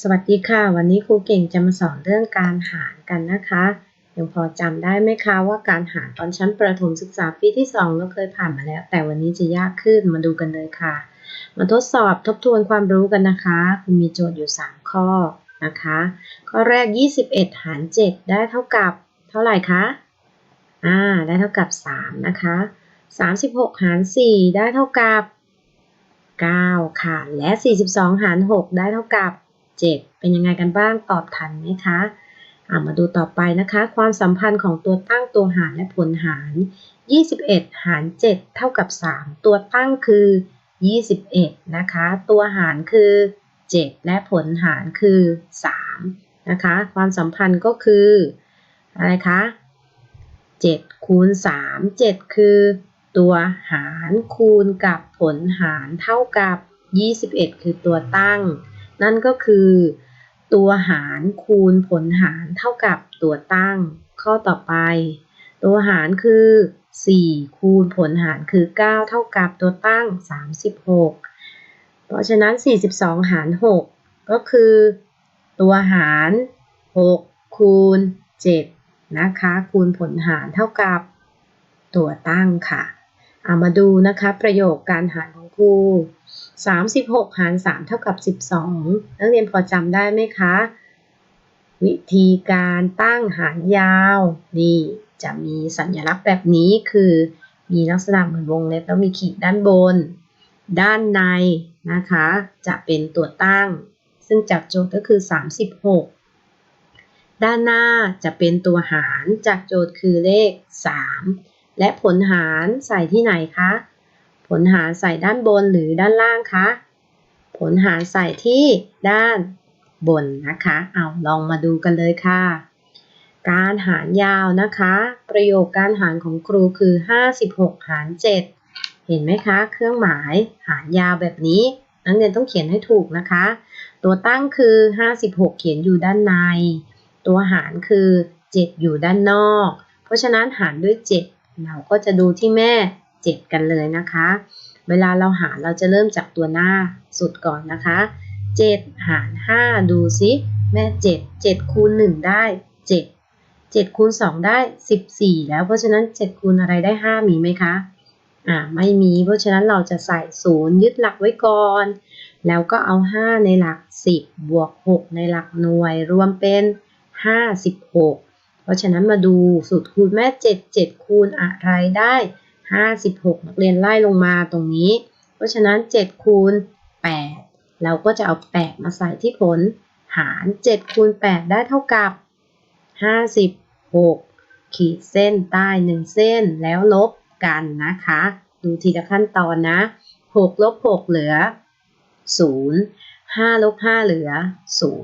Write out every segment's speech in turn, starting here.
สวัสดีค่ะ วันนี้ครูเก่งจะมาสอนเรื่องการหารกันนะคะยังพอจำได้ไหมคะว่าการหารตอนชั้นประถมศึกษาปีที่ 2 เราเคยผ่านมาแล้ว แต่วันนี้จะยากขึ้นมาดูกันเลยค่ะ มาทดสอบทบทวนความรู้กันนะคะคุณมีโจทย์อยู่ 3 ข้อนะคะ ข้อแรก 21 หาร 7 ได้เท่ากับเท่าไหร่คะอ่าได้เท่ากับ 3 นะคะ 36 หาร 4 ได้เท่ากับ 9 ค่ะ และ 42 หาร 6 ได้เท่ากับ 7 เป็นยังไงกันบ้างตอบทันไหมคะามาดูต่อไปนะคะ ความสัมพันธ์ของตัวตั้งตัวหารและผลหาร 21 หาร 7 เท่ากับ 3 ตัวตั้งคือ 21 นะคะ ตัวหารคือ 7 และผลหารคือ3นะคะ ความสัมพันธ์ก็คืออะไรคะ7คูณ3 7 คือ ตัวหารคูณกับผลหารเท่ากับ 21 คือตัวตั้ง นั่นก็คือ ตัวหารคูณผลหารเท่ากับตัวตั้ง ข้อต่อไป ตัวหารคือ 4 คูณผลหารคือ 9 เท่ากับตัวตั้ง 36 เพราะฉะนั้น 42 หาร 6 ก็คือ ตัวหาร 6 คูณ 7 นะคะ คูณผลหารเท่ากับตัวตั้งค่ะามาดูนะคะประโยคการหารของครู36 หาร 3 เท่ากับ 12 นักเรียนพอจำได้ไหมคะ วิธีการตั้งหารยาวนี่จะมีสัญลักษณ์แบบนี้คือ มีลักษณะเหมือนวงเล็บแล้วมีขีดด้านบน ด้านในนะคะ จะเป็นตัวตั้ง ซึ่งจากโจทย์ก็คือ 36 ด้านหน้าจะเป็นตัวหารจากโจทย์คือเลข 3 และผลหารใส่ที่ไหนคะ ผลหารใส่ด้านบนหรือด้านล่างคะ ผลหารใส่ที่ด้านบนนะคะ เอาลองมาดูกันเลยค่ะ การหารยาวนะคะ ประโยคการหารของครูคือ 56 หาร 7 เห็นไหมคะ เครื่องหมายหารยาวแบบนี้ นักเรียนต้องเขียนให้ถูกนะคะ ตัวตั้งคือ 56 เขียนอยู่ด้านใน ตัวหารคือ 7 อยู่ด้านนอก เพราะฉะนั้นหารด้วย 7 เราก็จะดูที่แม่7กันเลยนะคะ เวลาเราหารเราจะเริ่มจากตัวหน้าสุดก่อนนะคะ 7 หาร 5 ดูซิ แม่ 7 7คูณ1ได้ 7 7คูณ2ได้ 14 แล้วเพราะฉะนั้น 7คูณอะไรได้ 5 มีไหมคะอ่าไม่มีเพราะฉะนั้นเราจะใส่0ยึดหลักไว้ก่อน แล้วก็เอา 5 ในหลัก 10 บวก 6 ในหลักหน่วยรวมเป็น 56 เพราะฉะนั้นมาดูสูตรคูณแม่7 7คูณอะไรได้ 56 นักเรียนไล่ลงมาตรงนี้ เพราะฉะนั้น 7 คูณ 8 เราก็จะเอา 8 มาใส่ที่ผลหาร7คูณ 8 ได้เท่ากับ 56 ขีดเส้นใต้ 1 เส้นแล้วลบกันนะคะ ดูทีละขั้นตอนนะ 6 ลบ 6 เหลือ 0 5 ลบ 5 เหลือ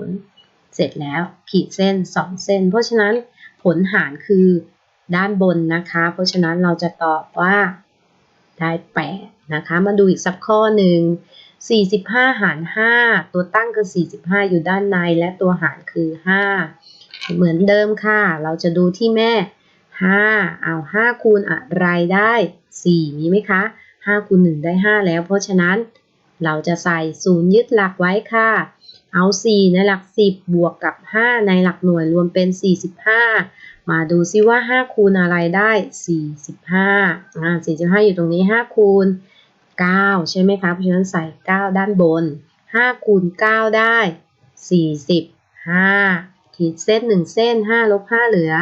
0 เสร็จแล้วขีดเส้น 2 เส้น เพราะฉะนั้น ผลหารคือด้านบนนะคะ เพราะฉะนั้นเราจะตอบว่าได้8นะคะ มาดูอีกสักข้อหนึ่ง 45 หาร 5 ตัวตั้งคือ 45 อยู่ด้านในและตัวหารคือ 5 เหมือนเดิมค่ะ เราจะดูที่แม่ 5 เอา 5 คูณอะไรได้ 4 มีไหมคะ 5 คูณ 1 ได้ 5 แล้ว เพราะฉะนั้นเราจะใส่0ยึดหลักไว้ค่ะ เอา 4 ในหลัก 10 บวกกับ 5 ในหลักหน่วยรวมเป็น 45 มาดูซิว่า 5 คูณอะไรได้ 45อ่า45 อยู่ตรงนี้ 5 คูณ 9 ใช่ไหมคะ เพราะฉะนั้นใส่ 9 ด้านบน 5 คูณ 9 ได้ 45 ขีดเส้น 1 เส้น 5 ลบ 5 เหลือ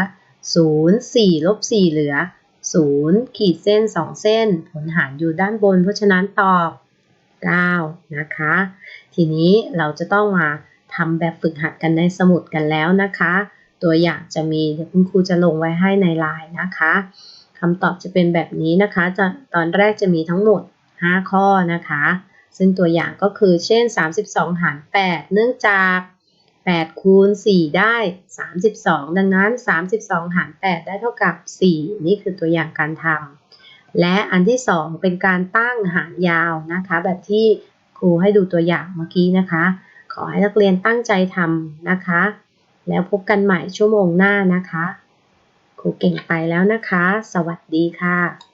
0 4 ลบ 4 เหลือ 0 ขีดเส้น 2 เส้น ผลหารอยู่ด้านบน เพราะฉะนั้นตอบ 9 นะคะ ทีนี้เราจะต้องมาทำแบบฝึกหัดกันในสมุดกันแล้วนะคะ ตัวอย่างจะมีเดี๋ยวคุณครูจะลงไว้ให้ในไลน์นะคะคำตอบจะเป็นแบบนี้นะคะจะตอนแรกจะมีทั้งหมด 5 ข้อนะคะ ซึ่งตัวอย่างก็คือเช่น 32 หาร 8 เนื่องจาก8คูณ4ได้ 32 ดังนั้น 32 หาร 8 ได้เท่ากับ 4 นี่คือตัวอย่างการทำ และอันที่ 2 เป็นการตั้งหารยาวนะคะ แบบที่ครูให้ดูตัวอย่างเมื่อกี้นะคะ ขอให้นักเรียนตั้งใจทำนะคะ แล้วพบกันใหม่ชั่วโมงหน้านะคะ ครูเก่งไปแล้วนะคะ สวัสดีค่ะ